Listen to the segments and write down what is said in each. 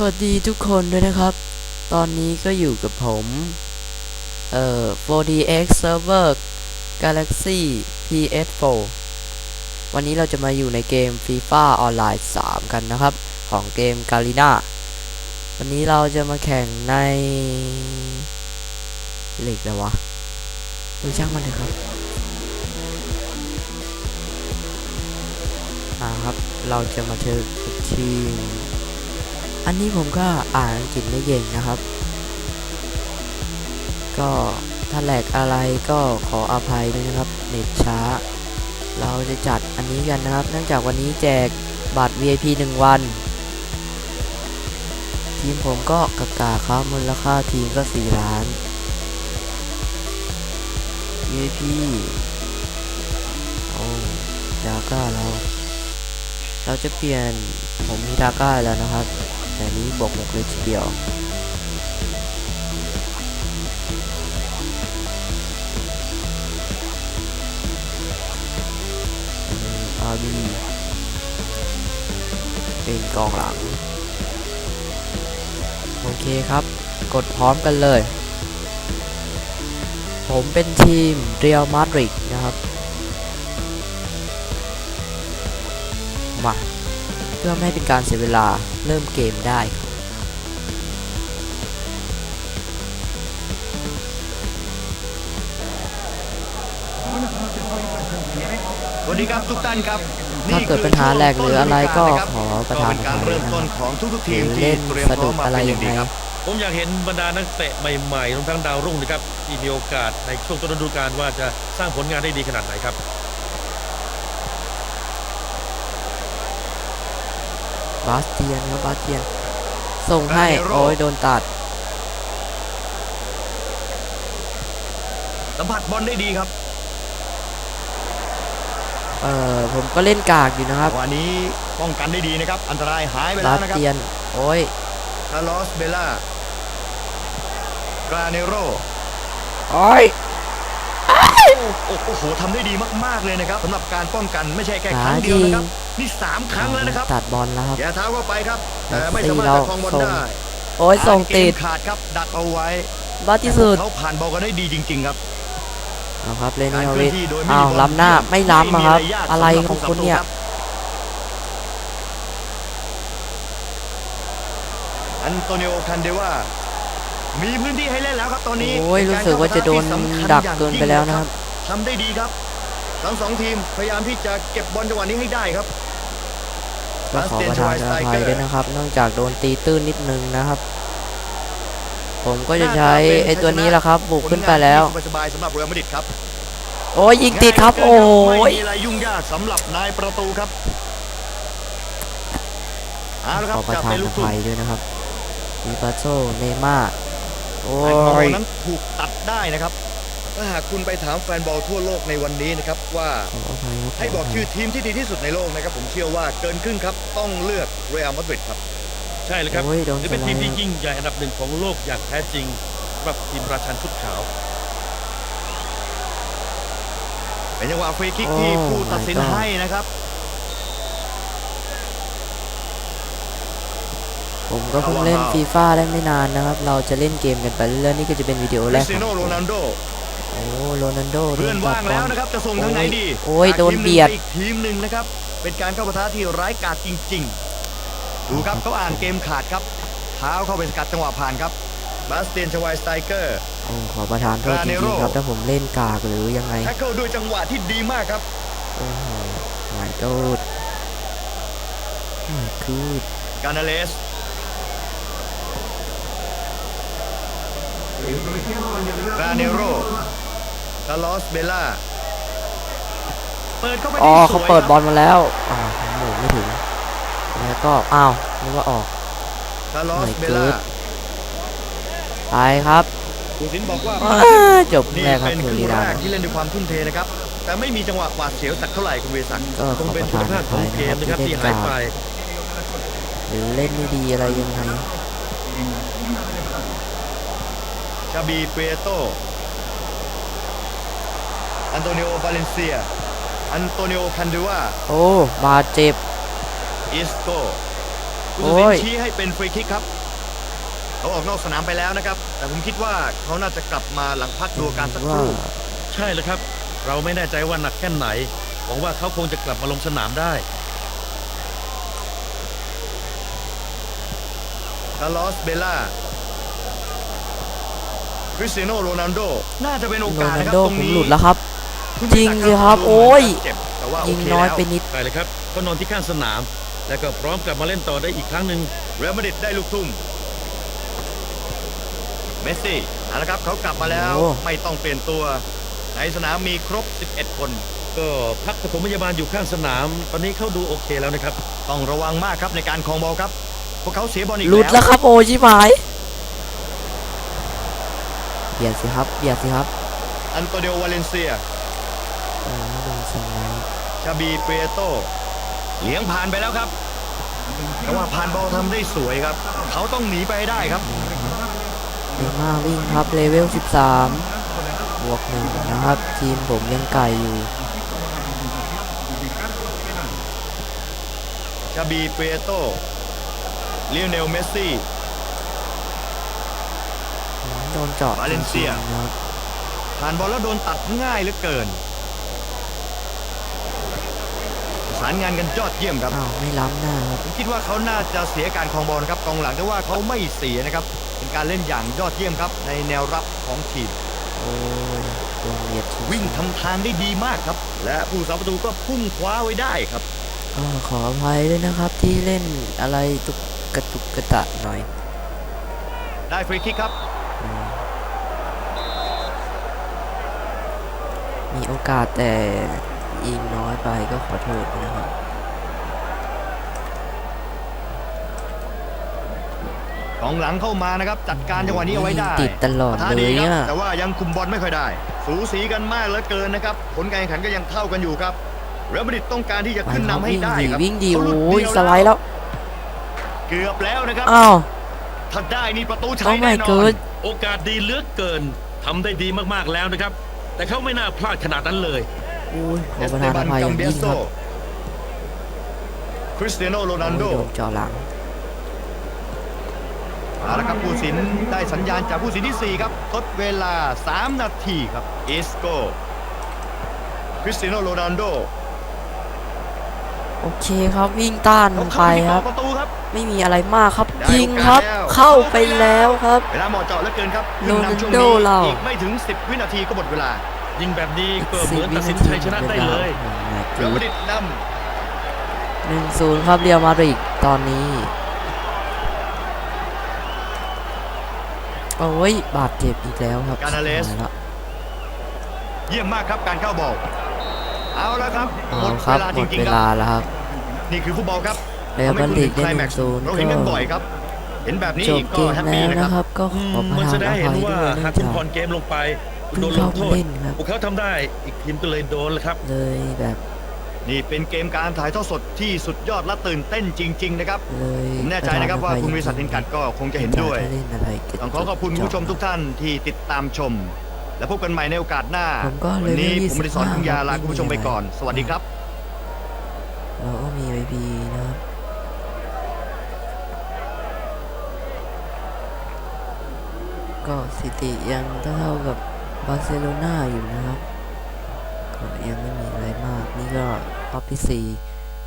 สวัสดีทุกคนด้วยนะครับ ตอนนี้ก็อยู่กับผม เอ่อ 4DX Server Galaxy PS4 วันนี้เราจะมาอยู่ในเกม FIFA Online 3 กันนะครับ ของเกม g a l i n a วันนี้เราจะมาแข่งในเหล็กแล้ววะดูช่างมันเลยครับ อ่าครับ เราจะมาเจอทีม อันนี้ผมก็อ่านอังกฤษไม่เก่งนะครับ ก็ถ้าแหลกอะไรก็ขออภัยด้วยนะครับเน็ตช้า เราจะจัดอันนี้กันนะครับ เนื่องจากวันนี้แจกบัตร VIP 1 วัน ทีมผมก็กากาครับมูลค่าทีมก็ 4 ล้าน VIP โอ้ดาก้าเรา เราจะเปลี่ยนผมมีดาก้าแล้วนะครับ แต่นี้บวกหกเลยทีเดียวอาร์บีเป็นกองหลัง โอเคครับ กดพร้อมกันเลย ผมเป็นทีมเรียลมาดริดนะครับ มา เพื่อไม่ให้เป็นการเสียเวลาเริ่มเกมได้ครับสวัสดีครับทุกท่านครับถ้าเกิดปัญหาแหลกหรืออะไรก็ขอประทานก็เป็นอการภัยเริ่มนะคต้รันบของทุกๆหทีรืมอที่เล่นเตรียมสะพร้ดุอมดมาอะไรเป็นอยัย่างงดีไงครับผมอยากเห็นบรรดานักเตะใหม่ๆรวมทั้งดาวรุ่งนะครับที่มีโอกาสในช่วงต้นฤดูกาลว่าจะสร้างผลงานได้ดีขนาดไหนครับ บาสเตียนครับบาสเตียน ส่งให้ โอ้ยโดนตัดสัมผัสบอลได้ดีครับ เอ่อผมก็เล่นกากอยู่นะครับ วันนี้ป้องกันได้ดีนะครับ อันตรายหายไปบาแล้วสนะครับเตียน โอ้ยคาร์ลอสเบล่ากราเนโรโอ้ยโอ้โอ้โหทำได้ดีมาก ๆ เลยนะครับสำหรับการป้องกันไม่ใช่แค่ครั้งเดียวนะครับ นี่สามครั้งแล้วนะครับตัดบอลแล้วครับอย่าเท้าเข้าไปครับ แต่ไม่ตีสามารถเราจะครองบอลส่งได้โอ้ยส่งติดอ่านเกมขาดครับดักเอาไว้บาสที่สุดเขาผ่านบอลกันได้ดีจริง ๆ ครับเอาครับเล่นการเอาเคลื่เลอยนที่โดยไม่อ้าวมีบอลล้ำหน้าไม่ล้ำอะครับยากอะไรสำหของคุณเนี่ยรับอันโตนิโอคันเดว่ามีพื้นที่ให้เล่นแล้วครับตอนนี้โอ้ยเป็รู้นารสึกว่าจะโดนเข้าปะทที่สำคัญดักอย่างเกินไปแล้วนะครับทำได้ดีครับทั้งสองทีมพยายามที่จะเก็บบอลจังหวะนี้ให้ได้ครับ ก็ขอประทานอภัยด้วยนะครับเนื่องจากโดนตีตื้นนิดนึงนะครับ ผมก็จะใช้ไอ้ตัวนี้แหละครับบุกขึ้นไปแล้วผงานที่สบายๆสำหรับเรอัลมาดริดครับโอ้ยยิงติดครับ โอ้ไม่ยมีอะไรยุ่งยากสำหรับนายประตูครับเอาละคขรับอประจะทานเป็นอลูกทุ่งภัยด้วยนะครับดิบาโซเนม่าโอ้แต่บอยลนั้นถูกตัดได้นะครับ ถ้าหากคุณไปถามแฟนบอลทั่วโลกในวันนี้นะครับว่าขออภัยครับให้บอกชื่อทีมที่ดีที่สุดในโลกนะครับ ผมเชื่อว่าเกินครึ่งครับ ต้องเลือกเรอัลมาดริดครับใช่เลยครับโอ้ยโดนนี่สเป็นไลทีมด์ที่ยิ่งใหญ่อันดับหนึ่งของโลกอย่างแท้จริงสำหรับทีมราชันชุดขาว เป็นจังหวะฟรีคิกที่ผู้ตัดสินให้นะครับ ผมก็เพิ่งเล่นฟีฟ่าได้ไม่นานนะครับ เราจะเล่นเกมกันไปเรื่อยๆนี่ก็จะเป็นวิดีโอคแรริกสขเตียองโนผมโรนัลโดโอ้โรนัลโดโดเพื่อนนตัดว่างบแล้อวลนะครับจะส่งทางไหนดีโอ้ยจากโดนทีมหงเบียดไปอีกทีมหนึ่งนะครับเป็นการเข้าปะทะที่ร้ายกาจจริง ๆ ดูครับเขาอ่านเกมขาดครับเท้าเข้าไปสกัดจังหวะผ่านครับบาสเตียนชวายสไตเกอร์โอ้ขอประทานโทษจริงๆครับถ้าผมเล่นกากหรือยังไงแท็กเกิลด้วยจังหวะที่ดีมากครับโอ้โห my god my god กานาเลสกราเนโร คาร์ลอสเบล่าเปิดเข้าไปอ๋อที่สเขาวยเปิดครับบอลมาแล้วอ่าวหมูไม่ถึงแล้วก็อ้าวนึกว่าออกคาร์ลอสไม่เบเกิล่าดไปครับผู้สินบอกว่าอ้าจบนี่แรกครับเป็นเทครึ่ลีงดาแรกที่เล่นด้วยความทุ่มเทนะครับ แต่ไม่มีจังหวะหวาดเสียวสักเท่าไหร่คุณเวสันก็ขคงอเป็ปนระคุทาณนภาอพขภัองยเกนะคมรับนะครับที่ที่เล่นหายกากไปหรือเล่นไม่ดีอะไรยังไงชาบีเปียโต อันโตนิโอบาเลนเซีย อันโตนิโอ คันดูวาโอ้บาดเจ็บ อิสโกผู้โอ้ตัดสิยนชี้ให้เป็นฟรีคิกครับ เขาออกนอกสนามไปแล้วนะครับ แต่ผมคิดว่าเขาน่าจะกลับมาหลังพักดูอาการสักคว่ารู่ ใช่เลยครับ เราไม่แน่ใจว่าหนักแค่ไหนหวังว่าเขาคงจะกลับมาลงสนามได้ คาร์ลอส เบลล่า คริสเตียโนโรนัลโด น่าจะเป็นโอโรกาสนัลนะครับโดตรผงมนี้หลุดแล้วครับ คุณจริงศักดิ์สิครับดูโอ้ยเหมืนจะเจ็บแต่ว่าโอยิงเคน้อยแล้วไปนิดได้เลยครับเขานอนที่ข้างสนาม แล้วก็พร้อมกลับมาเล่นต่อได้อีกครั้งหนึ่งเรอัลมาดริดได้ลูกทุ่มเมสซี่เอาละครับเขากลับมาแล้วโอ้ ไม่ต้องเปลี่ยนตัว ในสนามมีครบ 11 คน ก็พักปฐมพยาบาลอยู่ข้างสนาม ตอนนี้เขาดูโอเคแล้วนะครับ ต้องระวังมากครับในการครองบอลครับ พวกเขาเสียบอลอีกหลุดแล้แล้ววครับโอ้ชิบหายเบียดสิครับเบียดสิครับอันโตเดโอวาเลนเซียโอ้โดนสไล ด์ชาบีเปโตเลี้ยงผ่านไปแล้วครับแต่ว่าผ่านบอลทำได้สวยครับ เขาต้องหนีไปให้ได้ครับเดมาวิ่งครับเลเวล 13 บวกหนึ่งนะครับ ทีมผมยังไก่อยู่ชาบีเปโตเลียเนลเมสซี่โดนเจาะวาเลนเซียจริงๆนะครับผ่านบอลแล้วโดนตัดง่ายเหลือเกินประ สานงานกันยอดเยี่ยมครับ อ้าวไม่ล้ำหน้าครับผมคิดว่าเขาน่าจะเสียการครองบอลนะครับกองหลังแต่ว่าเขาไม่เสียนะครับ เป็นการเล่นอย่างยอดเยี่ยมครับ ในแนวรับของทีม โอ้ยโดนเหยียดชิวิ่งทำทางได้ดีมากครับ และผู้สาประตูก็พุ่งคว้าไว้ได้ครับ ก็ขออภัยด้วยนะครับที่เล่นอะไรตุกกระตุกกระตะหน่อยได้ฟรีคิกครับ อืมมีโอกาสแต่ ยิงน้อยไปก็ขอโทษนะครับกองหลังเข้ามานะครับ จัดการจังหวะนี้เอาไว้ได้ติดตลอดปะทะเลดียครับอะแต่ว่ายังคุมบอลไม่ค่อยได้ สูสีกันมากเหลือเกินนะครับ ผลการแข่งขันก็ยังเท่ากันอยู่ครับเรอัลมาดริดต้องการที่จะไปขึ้นครับนำให้วิ่งได้ดีครับวิ่งดีเขาหลุโอ้ยเดีวสไลด์แล้วเกือบแล้วนะครับอ้าวถ้าได้นี่ประตูต้ชัองยไม่แน่นอเกิน นโอกาสดีเหลือกเกินทำได้ดีมากๆแล้วนะครับ แต่เขาไม่น่าพลาดขนาดนั้นเลยโอ้ยขเออสประเตทานอบันภัยอกัมย่างเบียยิ่งโซครับคริสเตียโนโรนัลโดโอ้ยโดนเจ่อหลังเอาละครับผู้สินได้สัญญาณจากผู้สินที่ 4 ครับ ทดเวลา 3 นาทีครับเอสโกคริสเตียโนโรนัลโดโอเคครับวิ่งต้านเขาไปเข้าที่ครับประตูครับ ไม่มีอะไรมากครับได้ยิงครับโอกาสแล้วเข้าไปแล้วครับเวลาเหมาะเจาะเหลือเกินครับโรนัลโดขึ้นนำช่วงนี้เราอีกไม่ถึง 10 วินาทีก็หมดเวลา ยิงแบบนี้ก็เหมือนตัดสินชัยชนะได้เลยเรอัลมาดริดนหนึ่งศูนย์ครับเรียวมาดริดตอนนี้ โอ้ย บาดเจ็บอีกแล้วครับำการนาเลสชิบหายละเยี่ยมมากครับการเข้าบอลเอาละครับเอาหมดครัเวบลาหจมดริงเวๆคลารับแล้วครับ นี่คือฟุตบอลครับเรอัลมาดริดได้ไคลหแม็นึ่กงซ์ศูนย์เราก็ เห็นกันบ่อยครับ เห็นแบบนี้จอีบกเกก็มแฮปปี้แล้วนะคนะรับครับ ก็ขอือมประมันทาแสนดงอให้เห็นภัยด้ว่าวยหากเนื่คุองณจากผ่อนเกมลงไปเพิ่ง โดนลงโทเข้าษมาเล่นครับ พวกเขาทำได้อีกทีมก็เลยโดนแล้วครับ เลยแบบนี่เป็นเกมการถ่ายทอดสดที่สุดยอดและตื่นเต้นจริง ๆ นะครับ เลยผมแน่ใจนะครับว่าคุณวิสัทเห็นกัดก็คงจะเห็นด้วย เล่นอะไรกันต้องขอขอบคุณผู้ชมทุกท่านที่ติดตามชม และพบกันใหม่ในโอกาสหน้า ผมก็วัเลยนี้ไม่ผมบริสอนคุงยาลาคุณผู้ชมไปก่อน สวัสดีครับ เราก็มีไอพีนะครับก็สถิติยังเท่ากับ บาร์เซโลนาอยู่นะครับ ก็ยังไม่มีอะไรมาก นี่ก็รอปที่สี่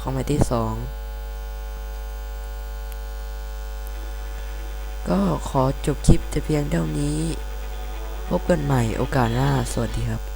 คอมเมที่สองก็ขอจบคลิปแต่เพียงเท่านี้ พบกันใหม่โอกาสหน้า สวัสดีครับ